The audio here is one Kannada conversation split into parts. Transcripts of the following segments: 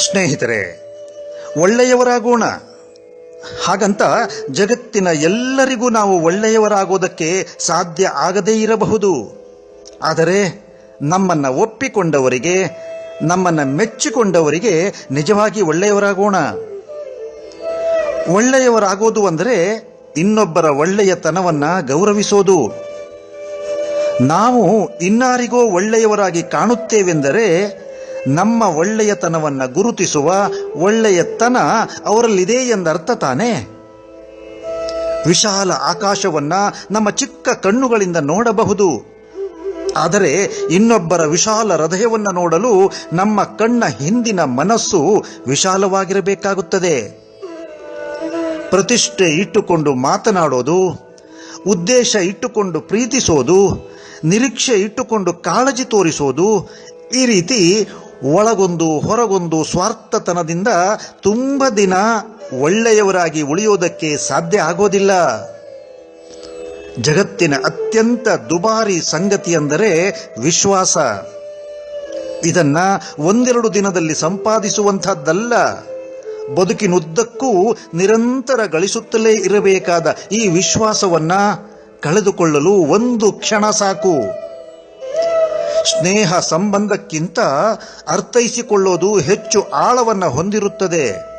ಸ್ನೇಹಿತರೆ, ಒಳ್ಳೆಯವರಾಗೋಣ. ಹಾಗಂತ ಜಗತ್ತಿನ ಎಲ್ಲರಿಗೂ ನಾವು ಒಳ್ಳೆಯವರಾಗೋದಕ್ಕೆ ಸಾಧ್ಯ ಆಗದೇ ಇರಬಹುದು. ಆದರೆ ನಮ್ಮನ್ನು ಒಪ್ಪಿಕೊಂಡವರಿಗೆ, ನಮ್ಮನ್ನು ಮೆಚ್ಚಿಕೊಂಡವರಿಗೆ ನಿಜವಾಗಿ ಒಳ್ಳೆಯವರಾಗೋಣ. ಒಳ್ಳೆಯವರಾಗೋದು ಅಂದರೆ ಇನ್ನೊಬ್ಬರ ಒಳ್ಳೆಯತನವನ್ನು ಗೌರವಿಸೋದು. ನಾವು ಇನ್ನಾರಿಗೋ ಒಳ್ಳೆಯವರಾಗಿ ಕಾಣುತ್ತೇವೆಂದರೆ ನಮ್ಮ ಒಳ್ಳೆಯತನವನ್ನು ಗುರುತಿಸುವ ಒಳ್ಳೆಯತನ ಅವರಲ್ಲಿದೆ ಎಂದರ್ಥ ತಾನೆ? ವಿಶಾಲ ಆಕಾಶವನ್ನ ನಮ್ಮ ಚಿಕ್ಕ ಕಣ್ಣುಗಳಿಂದ ನೋಡಬಹುದು. ಆದರೆ ಇನ್ನೊಬ್ಬರ ವಿಶಾಲ ಹೃದಯವನ್ನು ನೋಡಲು ನಮ್ಮ ಕಣ್ಣ ಹಿಂದಿನ ಮನಸ್ಸು ವಿಶಾಲವಾಗಿರಬೇಕಾಗುತ್ತದೆ. ಪ್ರತಿಷ್ಠೆ ಇಟ್ಟುಕೊಂಡು ಮಾತನಾಡೋದು, ಉದ್ದೇಶ ಇಟ್ಟುಕೊಂಡು ಪ್ರೀತಿಸೋದು, ನಿರೀಕ್ಷೆ ಇಟ್ಟುಕೊಂಡು ಕಾಳಜಿ ತೋರಿಸೋದು ಈ ರೀತಿ ಒಳಗೊಂದು, ಹೊರಗೊಂದು ಸ್ವಾರ್ಥತನದಿಂದ ತುಂಬ ದಿನ ಒಳ್ಳೆಯವರಾಗಿ ಉಳಿಯೋದಕ್ಕೆ ಸಾಧ್ಯ ಆಗೋದಿಲ್ಲ. ಜಗತ್ತಿನ ಅತ್ಯಂತ ದುಬಾರಿ ಸಂಗತಿ ಅಂದರೆ ವಿಶ್ವಾಸ. ಇದನ್ನ ಒಂದೆರಡು ದಿನದಲ್ಲಿ ಸಂಪಾದಿಸುವಂಥದ್ದಲ್ಲ. ಬದುಕಿನುದ್ದಕ್ಕೂ ನಿರಂತರ ಗಳಿಸುತ್ತಲೇ ಇರಬೇಕಾದ ಈ ವಿಶ್ವಾಸವನ್ನ ಕಳೆದುಕೊಳ್ಳಲು ಒಂದು ಕ್ಷಣ ಸಾಕು. ಸ್ನೇಹ ಸಂಬಂಧಕ್ಕಿಂತ ಅರ್ಥೈಸಿಕೊಳ್ಳೋದು ಹೆಚ್ಚು ಆಳವನ್ನು ಹೊಂದಿರುತ್ತದೆ.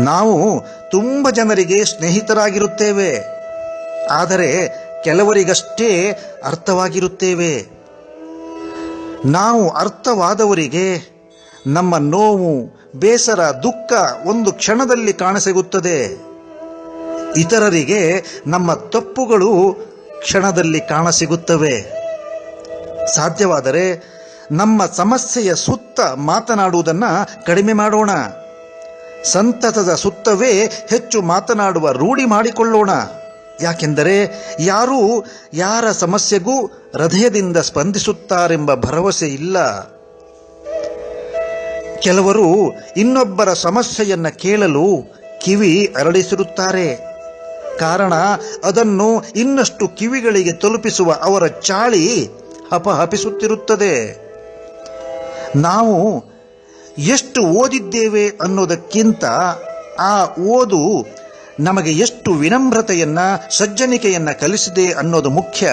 ನಾವು ತುಂಬ ಜನರಿಗೆ ಸ್ನೇಹಿತರಾಗಿರುತ್ತೇವೆ. ಆದರೆ ಕೆಲವರಿಗಷ್ಟೇ ಅರ್ಥವಾಗಿರುತ್ತೇವೆ. ನಾವು ಅರ್ಥವಾದವರಿಗೆ ನಮ್ಮ ನೋವು, ಬೇಸರ, ದುಃಖ ಒಂದು ಕ್ಷಣದಲ್ಲಿ ಕಾಣಸಿಗುತ್ತದೆ. ಇತರರಿಗೆ ನಮ್ಮ ತಪ್ಪುಗಳು ಕ್ಷಣದಲ್ಲಿ ಕಾಣಸಿಗುತ್ತವೆ. ಸಾಧ್ಯವಾದರೆ ನಮ್ಮ ಸಮಸ್ಯೆಯ ಸುತ್ತ ಮಾತನಾಡುವುದನ್ನು ಕಡಿಮೆ ಮಾಡೋಣ. ಸಂತತದ ಸುತ್ತವೇ ಹೆಚ್ಚು ಮಾತನಾಡುವ ರೂಢಿ ಮಾಡಿಕೊಳ್ಳೋಣ. ಯಾಕೆಂದರೆ ಯಾರೂ ಯಾರ ಸಮಸ್ಯೆಗೂ ಹೃದಯದಿಂದ ಸ್ಪಂದಿಸುತ್ತಾರೆಂಬ ಭರವಸೆ ಇಲ್ಲ. ಕೆಲವರು ಇನ್ನೊಬ್ಬರ ಸಮಸ್ಯೆಯನ್ನು ಕೇಳಲು ಕಿವಿ ಅರಳಿಸಿರುತ್ತಾರೆ. ಕಾರಣ ಅದನ್ನು ಇನ್ನಷ್ಟು ಕಿವಿಗಳಿಗೆ ತಲುಪಿಸುವ ಅವರ ಚಾಳಿ ಹಪಹಪಿಸುತ್ತಿರುತ್ತದೆ ನಾವು ಎಷ್ಟು ಓದಿದ್ದೇವೆ ಅನ್ನೋದಕ್ಕಿಂತ ಆ ಓದು ನಮಗೆ ಎಷ್ಟು ವಿನಮ್ರತೆಯನ್ನ, ಸಜ್ಜನಿಕೆಯನ್ನ ಕಲಿಸಿದೆ ಅನ್ನೋದು ಮುಖ್ಯ.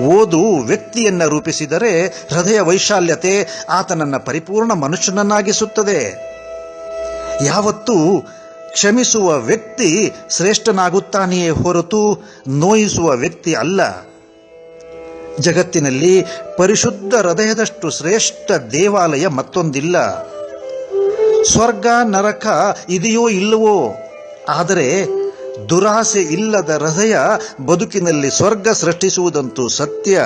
ಓದು ವ್ಯಕ್ತಿಯನ್ನ ರೂಪಿಸಿದರೆ ಹೃದಯ ವೈಶಾಲ್ಯತೆ ಆತನನ್ನ ಪರಿಪೂರ್ಣ ಮನುಷ್ಯನನ್ನಾಗಿಸುತ್ತದೆ. ಯಾವತ್ತೂ ಕ್ಷಮಿಸುವ ವ್ಯಕ್ತಿ ಶ್ರೇಷ್ಠನಾಗುತ್ತಾನೆಯೇ ಹೊರತು ನೋಯಿಸುವ ವ್ಯಕ್ತಿ ಅಲ್ಲ. ಜಗತ್ತಿನಲ್ಲಿ ಪರಿಶುದ್ಧ ಹೃದಯದಷ್ಟು ಶ್ರೇಷ್ಠ ದೇವಾಲಯ ಮತ್ತೊಂದಿಲ್ಲ. ಸ್ವರ್ಗ, ನರಕ ಇದೆಯೋ ಇಲ್ಲವೋ? ಆದರೆ ದುರಾಸೆ ಇಲ್ಲದ ಹೃದಯ ಬದುಕಿನಲ್ಲಿ ಸ್ವರ್ಗ ಸೃಷ್ಟಿಸುವುದಂತೂ ಸತ್ಯ.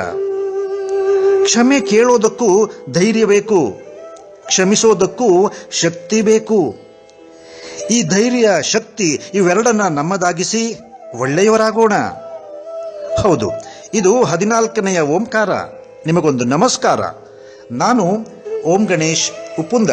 ಕ್ಷಮೆ ಕೇಳೋದಕ್ಕೂ ಧೈರ್ಯ ಬೇಕು, ಕ್ಷಮಿಸೋದಕ್ಕೂ ಶಕ್ತಿ ಬೇಕು. ಈ ಧೈರ್ಯ, ಶಕ್ತಿ ಇವೆರಡನ್ನ ನಮ್ಮದಾಗಿಸಿ, ಒಳ್ಳೆಯವರಾಗೋಣ. ಹೌದು ಇದು ಹದಿನಾಲ್ಕನೆಯ ಓಂಕಾರ. ನಿಮಗೊಂದು ನಮಸ್ಕಾರ. ನಾನು ಓಂ ಗಣೇಶ್ ಉಪ್ಪುಂದ